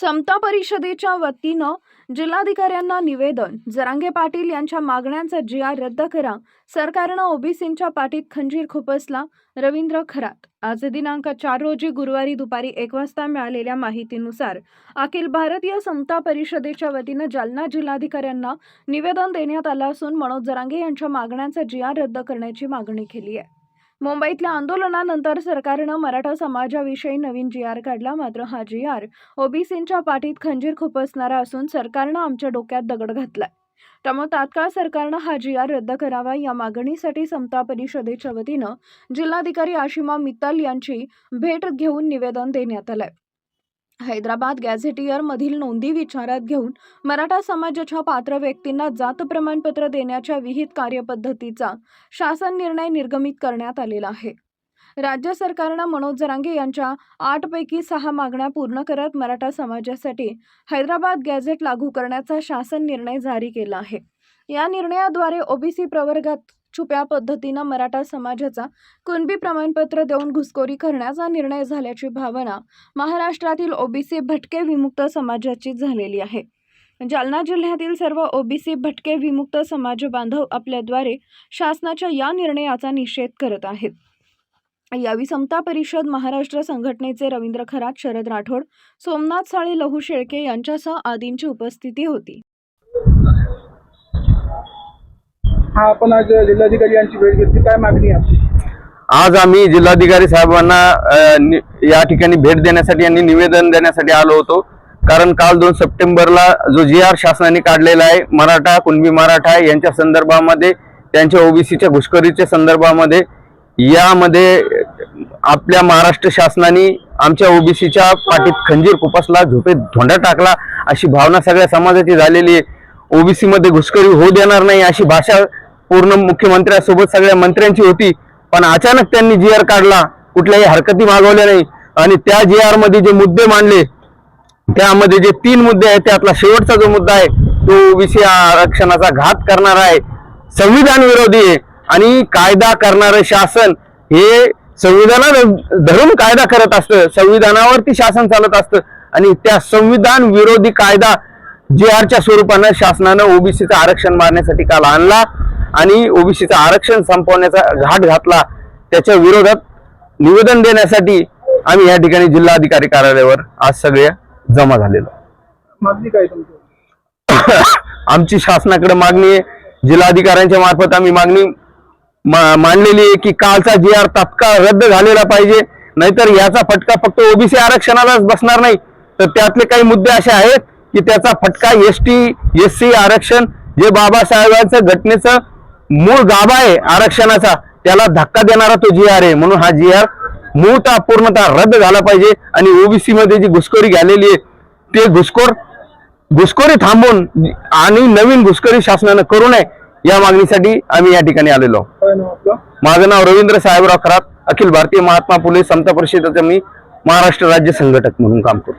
समता परिषदेच्या वतीनं जिल्हाधिकाऱ्यांना निवेदन. जरांगे पाटील यांच्या मागण्यांचा जी आर रद्द करा. सरकारनं ओबीसींच्या पाठीत खंजीर खुपसला. रवींद्र खरात. आज दिनांक चार रोजी गुरुवारी दुपारी एक वाजता मिळालेल्या माहितीनुसार अखिल भारतीय समता परिषदेच्या वतीनं जालना जिल्हाधिकाऱ्यांना निवेदन देण्यात आलं असून मनोज जरांगे यांच्या मागण्यांचा जी आर रद्द करण्याची मागणी केली आहे. मुंबईतल्या आंदोलनानंतर सरकारनं मराठा समाजाविषयी नवीन जी आर काढला मात्र हा जी आर ओबीसींच्या पाठीत खंजीर खुपसणारा असून सरकारनं आमच्या डोक्यात दगड घातलाय. त्यामुळे तात्काळ सरकारनं हा जी आर रद्द करावा या मागणीसाठी समता परिषदेच्या वतीनं जिल्हाधिकारी आशिमा मित्तल यांची भेट घेऊन निवेदन देण्यात आलंय. हैदराबाद गॅझेटियरमधील नोंदी विचारात घेऊन मराठा समाजाच्या पात्र व्यक्तींना जात प्रमाणपत्र देण्याच्या विहित कार्यपद्धतीचा शासन निर्णय निर्गमित करण्यात आलेला आहे. राज्य सरकारनं मनोज जरांगे यांच्या आठपैकी सहा मागण्या पूर्ण करत मराठा समाजासाठी हैदराबाद गॅझेट लागू करण्याचा शासन निर्णय जारी केला आहे. या निर्णयाद्वारे ओबीसी प्रवर्गात छुप्या पद्धतीनं मराठा समाजाचा कुणबी प्रमाणपत्र देऊन घुसखोरी करण्याचा निर्णय झाल्याची भावना महाराष्ट्रातील ओबीसी भटके विमुक्त समाजाची झालेली आहे. जालना जिल्ह्यातील सर्व ओबीसी भटके विमुक्त समाज बांधव आपल्याद्वारे शासनाच्या या निर्णयाचा निषेध करत आहेत. यावेळी समता परिषद महाराष्ट्र संघटनेचे रवींद्र खरात शरद राठोड सोमनाथ साळे लहू शेळके यांच्यासह आदींची उपस्थिती होती. हा आपण आज जिल्हाधिकारी यांची भेट घेतली. काय मागणी आहे आज आम्ही जिल्हाधिकारी साहेबांना या ठिकाणी भेट देण्यासाठी आणि निवेदन देण्यासाठी आलो होतो. कारण काल दोन सप्टेंबरला जो जी आर शासनाने काढलेला आहे मराठा कुणबी मराठा यांच्या संदर्भामध्ये त्यांच्या ओबीसीच्या घुसखोरीच्या संदर्भामध्ये यामध्ये आपल्या महाराष्ट्र शासनाने आमच्या ओबीसीच्या पाठीत खंजीर खुपसला झोपेत धोंडा टाकला अशी भावना सगळ्या समाजाची झालेली आहे. ओबीसीमध्ये घुसखोरी होऊ देणार नाही अशी भाषा पूर्ण मुख्यमंत्र्यांसोबत सगळ्या मंत्र्यांची होती. पण अचानक त्यांनी जी आर काढला. कुठल्याही हरकती मागवल्या नाही. आणि त्या जी आरमध्ये जे मुद्दे मांडले त्यामध्ये जे तीन मुद्दे आहेत त्यातला शेवटचा जो मुद्दा आहे तो ओबीसी आरक्षणाचा घात करणारा आहे. संविधान विरोधी आहे. आणि कायदा करणारं शासन हे संविधानाला धरून कायदा करत असतं. संविधानावरती शासन चालत असतं. आणि त्या संविधान विरोधी कायदा जी आरच्या स्वरूपानं शासनानं ओबीसीचं आरक्षण मारण्यासाठी काल आणला. आणि ओबीसीचं आरक्षण संपवण्याचा घाट घातला त्याच्या विरोधात निवेदन देण्यासाठी आम्ही या ठिकाणी जिल्हाधिकारी कार्यालयावर आज सगळे जमा झालेलो. मागणी काय तुमची? आमची शासनाकडे मागणी आहे जिल्हाधिकाऱ्यांच्या मार्फत आम्ही मागणी मांडलेली आहे की कालचा जी आर तात्काळ रद्द झालेला पाहिजे नाहीतर याचा फटका फक्त ओबीसी आरक्षणालाच बसणार नाही. तर त्यातले काही मुद्दे असे आहेत की त्याचा फटका एस टी एस सी आरक्षण जे बाबासाहेबांचं घटनेचं मूळ गाभा आहे आरक्षणाचा. त्याला धक्का देणारा तो जी आर आहे. म्हणून हा जी आर मूळतः पूर्णतः रद्द झाला पाहिजे. आणि ओबीसी मध्ये जी घुसखोरी झालेली आहे ते घुसखोर घुसखोरी थांबवून आणि नवीन घुसखोरी शासनानं करू नये या मागणीसाठी आम्ही या ठिकाणी आलेलो माझं नाव रवींद्र साहेबराव खरात अखिल भारतीय महात्मा फुले समता परिषदेचे मी महाराष्ट्र राज्य संघटक म्हणून काम करतो.